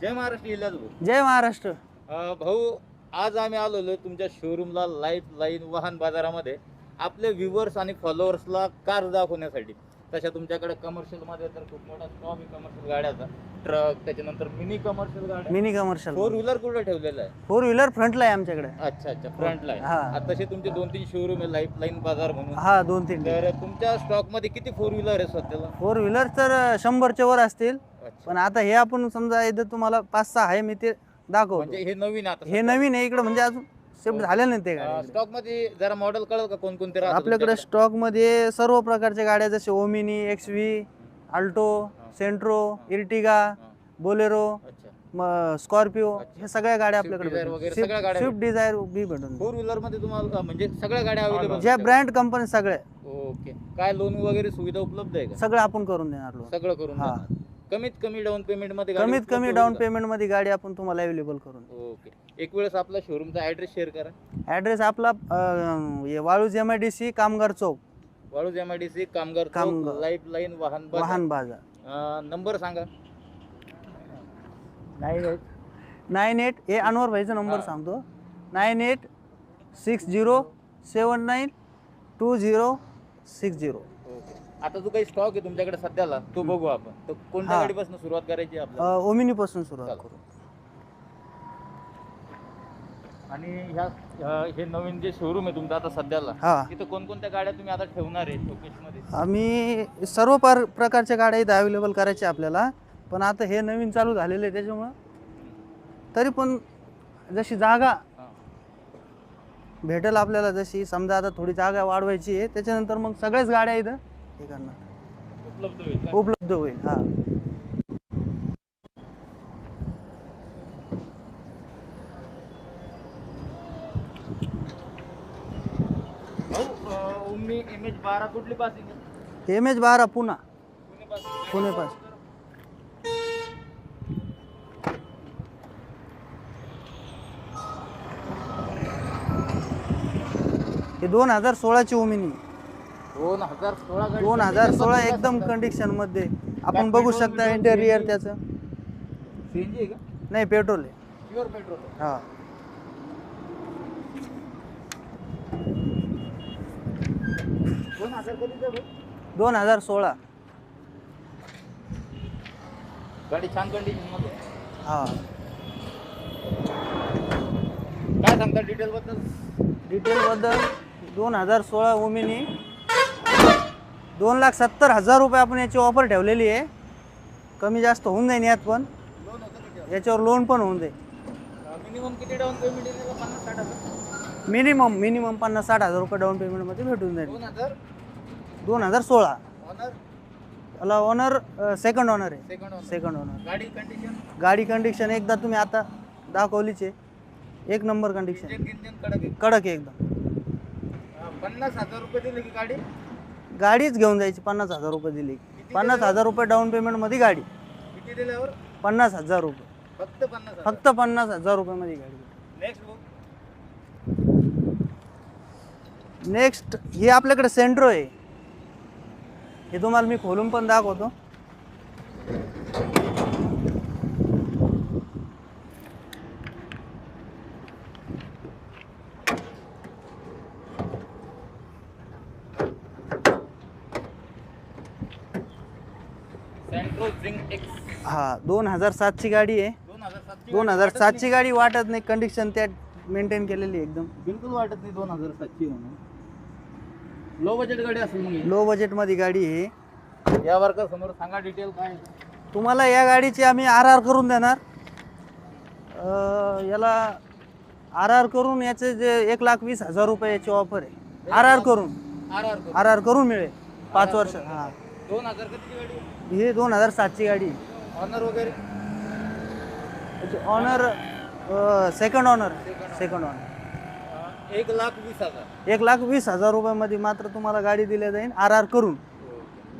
जय महाराष्ट्र इलाज भाऊ. जय महाराष्ट्र. भाऊ आज आम्ही आलेलो तुमच्या शोरूमला लाईफ लाईन वाहन बाजारामध्ये. आपले व्ह्युअर्स आणि फॉलोअर्सला कार दाखवण्यासाठी. तशा तुमच्याकडे कमर्शियलमध्ये तर खूप मोठा स्टॉक आहे कमर्शियल गाड्याचा ट्रक त्याच्यानंतर मिनी कमर्शियल गाड्या. मिनी कमर्शियल फोर व्हीलर कुठे ठेवलेला आहे? फोर व्हीलर फ्रंटला आहे आमच्याकडे. अच्छा अच्छा फ्रंटला आहे. हा. तसे तुमचे दोन तीन शोरूम आहे लाईफ लाईन बाजार म्हणून. हा दोन तीन. तर तुमच्या स्टॉकमध्ये किती फोर व्हीलर आहे सध्याला? फोर व्हीलर तर शंभरच्या वर असतील. पण आता हे आपण समजा इथं तुम्हाला पाच सहा आहे मी ते दाखवतो. म्हणजे हे नवीन आता हे नवीन आहे इकडे म्हणजे अजून शिफ्ट झाले नाही ते गाडी. स्टॉकमध्ये जरा मॉडेल कळल का कोणकोणते राहतात आपल्याकडे तुमच्याकडे? स्टॉकमध्ये सर्व प्रकारच्या गाड्या जसे Omni X V Alto Santro Ertiga Bolero अच्छा. स्कॉर्पिओ अच्छा. हे सगळ्या गाड्या आपल्याकडे वगैरे गाड्या स्विफ्ट डिझायर बी भेटून फोर व्हीलरमध्ये तुम्हाला म्हणजे सगळ्या गाड्या अवेलेबल ज्या ब्रँड कंपनी सगळ्या. ओके काय लोन वगैरे सुविधा उपलब्ध आहे का? सगळं आपण करून देणार लोन सगळं करून हा. देणार. कमीत कमी डाऊन पेमेंटमध्ये गाडी कमीत उपलब्ध कमी डाऊन का? पेमेंटमध्ये गाडी आपण तुम्हाला अवेलेबल करून ओके. एक वेळेस आपला शोरूमचा ऍड्रेस शेअर करा. ऍड्रेस आपला अं, हे Waluj M I D C कामगार चौक. वाळूज एमआयडीसी कामगार कामगार. लाईफ लाईन वाहन बाजार. वाहन बाजार. अं, नंबर सांगा. नाईन एट हे अनवर भाईचा नंबर हा. सांगतो. Nine eight six zero seven nine two zero six zero आता जो काही स्टॉक आहे तुमच्याकडे सध्याला. तो बघू आपण. तर कोणत्या हा. गाडीपासून सुरुवात करायची आहे आपल्याला? ओमिनीपासून सुरुवात चालेल. करू. आणि ह्या अं, हे नवीन जे शोरूम आहे तुमचं आता सध्याला हा. तिथं कोणकोणत्या गाड्या तुम्ही आता ठेवणार आहे मध्ये? आम्ही सर्व पर प्रकारच्या गाड्या इथं अवेलेबल करायच्या आपल्याला. पण आता हे नवीन चालू झालेलं आहे त्याच्यामुळं तरी पण जशी जागा हा. भेटेल आपल्याला जशी समजा आता थोडी जागा वाढवायची आहे त्याच्यानंतर मग सगळ्याच गाड्या इथं हे करणार उपलब्ध होईल का? उपलब्ध होईल हा. एम एच बारा कुठली पासिंग आहे एम एच बारा पुन्हा पुणे पास हे दोन हजार सोळाची ओमिनी दोन हजार सोळा दोन हजार सोळा एकदम कंडिशनमध्ये. आपण बघू शकता इंटेरियर त्याचं. सीएनजी का? नाही पेट्रोल आहे. प्युअर पेट्रोल हा. दोन हजार कधीचं भाऊ? दोन हजार सोळा. गाडी छान कंडिशनमध्ये हा. काय सांगता डिटेल बद्दल? डिटेलबद्दल दोन हजार सोळा ओमिनी दोन लाख सत्तर हजार रुपये आपण याची ऑफर ठेवलेली आहे. कमी जास्त होऊन जाईन यात पण. याच्यावर लोन पण होऊन जाईल. मिनिमम किती डाऊन पेमेंट येईल? पन्नास साठ हजार. मिनिमम मिनिमम पन्नास साठ हजार रुपये डाऊन पेमेंटमध्ये भेटून जाईल. दोन हजार? सोळा. ऑनर याला ओनर सेकंड ओनर आहे. सेकंड ऑनर गाडी कंडिशन गाडी कंडिशन एकदा तुम्ही आता दाखवलीच आहे. एक नंबर कंडिशन कडक आहे. एकदम. पन्नास हजार रुपये दिले की गाडी? गाडीच घेऊन जायची पन्नास हजार रुपये दिली. पन्नास हजार रुपये डाऊन पेमेंटमध्ये गाडी. किती दिल्यावर? पन्नास हजार रुपये. फक्त पन्नास हजार. फक्त पन्नास हजार रुपयामध्ये गाडी. नेक्स्ट बुक नेक्स्ट ही आपल्याकडे सेंट्रो आहे. हे तुम्हाला मी खोलून पण दाखवतो सेंट्रो झिंक एक्स हा दोन हजार सातची गाडी आहे. दोन हजार सातची दोन गाडी हजार वाटत सातची गाडी वाटत नाही कंडिशन त्यात मेंटेन केलेली आहे एकदम. नाही. बिलकुल वाटत नाही दोन हजार सातची म्हणून लो बजेट गाडी असेल मग ही. लो बजेटमध्ये गाडी आहे. या वर्गा समोर सांगा डिटेल काय आहे. तुम्हाला या गाडीची आम्ही आर आर करून देणार. अं, याला आर आर करून याचे जे एक लाख वीस हजार रुपये याची ऑफर आहे आर आर करून. आर आर करू. आर आर करून मिळेल. पाच वर्ष. हां. दोन हजार किती गाडी ही दोन हजार सातची गाडी ऑनर वगैरे? Owner second owner second owner अं, एक लाख वीस हजार. एक लाख वीस हजार रुपयामध्ये मात्र तुम्हाला गाडी दिल्या जाईल आर आर करून.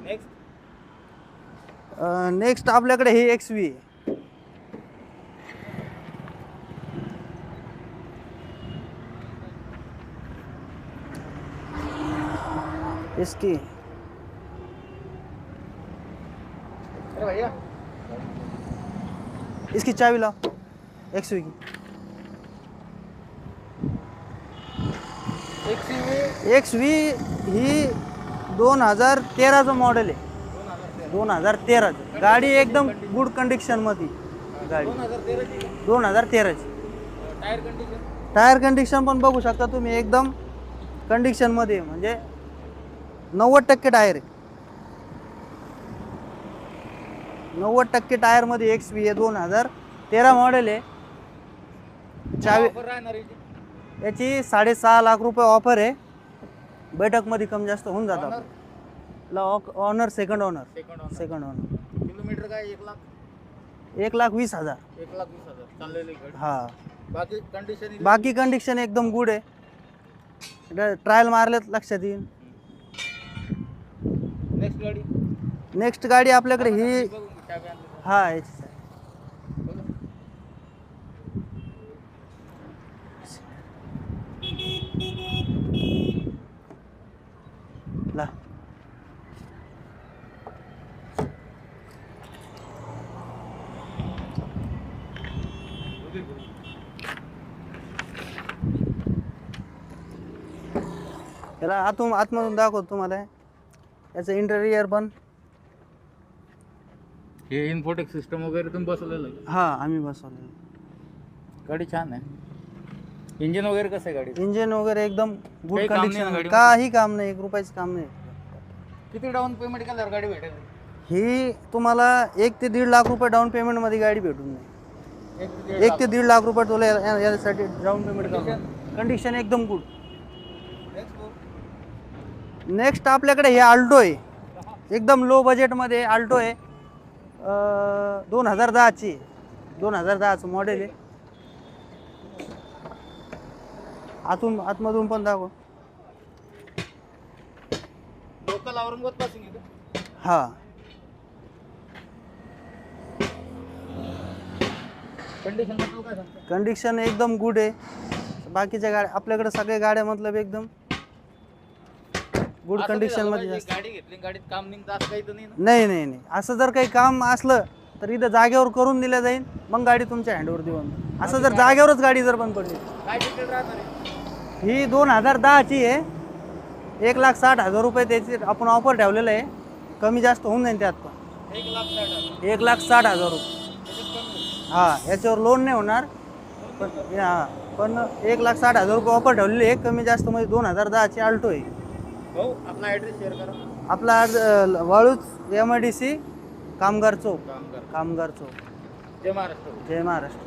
नेक्स्ट नेक्स्ट आपल्याकडे ही एक्स व्ही इसकी इसकी चावी लाओ। एक्स की एक्स एक्स व्ही ही दोन हजार तेराचं मॉडेल आहे. दोन हजार तेराचं गाडी एकदम गुड कंडिशनमध्ये गाडी. दोन हजार तेराची टायर कंडिशन कंडिशन पण बघू शकता तुम्ही. एकदम कंडिशनमध्ये. म्हणजे नव्वद टक्के टायर आहे नव्वद टक्के टायरमध्ये एक्स व्ही आहे दोन हजार तेरा मॉडेल आहे. चावी याची साडेसहा लाख रुपये ऑफर आहे. बैठकमध्ये कमी जास्त होऊन? जातात. Owner second owner second owner second owner kilometre काय एक लाख? एक लाख वीस हजार. एक लाख वीस हजार. हा. बाकी कंडिशन बाकी कंडिशन एकदम गुड आहे. ट्रायल मारलेत लक्षात येईल. नेक्स्ट गाडी? नेक्स्ट गाडी आपल्याकडे ही हा याचीच आहे. ला. आतून आतमधून दाखवतो तुम्हाला. याचं इंटेरियर पण. हे इन्फोटेक सिस्टम वगैरे तुम्ही बसवलेलं आहे? हा आम्ही बसवलेलं गाडी छान आहे. इंजिन वगैरे कसं आहे गाडी इंजिन वगैरे एकदम गुड काही काम नाही ना कंडिशन गाडीमध्ये? काही काम नाही एक रुपयाचं काम नाही. किती डाऊन पेमेंट केल्यावर गाडी भेटेल? ही तुम्हाला एक ते दीड लाख रुपये डाऊन पेमेंटमध्ये गाडी भेटून जाईल. एक ते दीड एक लाख. ते दीड लाख रुपये तुला या- या- यासाठी डाऊन पेमेंट कंडिशन एकदम गुड Next go. नेक्स्ट आपल्याकडे हे आल्टो आहे. एकदम लो बजेटमध्ये आल्टो आहे. दोन हजार दहाची. दोन हजार दहाचं मॉडेल आहे. आतून आतमधून पण दाखव. लोकल औरंगाबादपासून हा. कंडिशन कंडिशन एकदम गुड आहे. बाकीच्या गाड्या आपल्याकडे सगळ्या गाड्या मतलब एकदम गुड असं नाही कंडिशन झालं मध्ये पाहिजे, जास्त. गाडी घेतली गाडीत काम निघतं असं काही तर नाही ना? नाही नाही नाही. असं जर काही काम असलं तर इथं जागेवर करून दिलं जाईल मग गाडी तुमच्या हँडवर देऊन असं जर जागेवरच गाडी जर बंद पडली. काय डिटेल राहणार आहे? ही दोन हजार दहाची आहे. एक लाख साठ हजार रुपये त्याची आपण ऑफर ठेवलेलं आहे. कमी जास्त होऊन जाईल त्यात पण. एक लाख साठ हजार. एक लाख साठ हजार रुपये. त्याच्यात कमी होईल. हा याच्यावर लोन नाही होणार. पण हा पण एक लाख साठ हजार रुपये ऑफर ठेवलेली आहे. कमी जास्त मध्ये दोन हजार दहाची आल्टो आहे. भाऊ आपला ॲड्रेस शेअर करा. आपला आज अ, वाळूच एम आय डी सी कामगार चौक. कामगार चौक. जय महाराष्ट्र. जय महाराष्ट्र.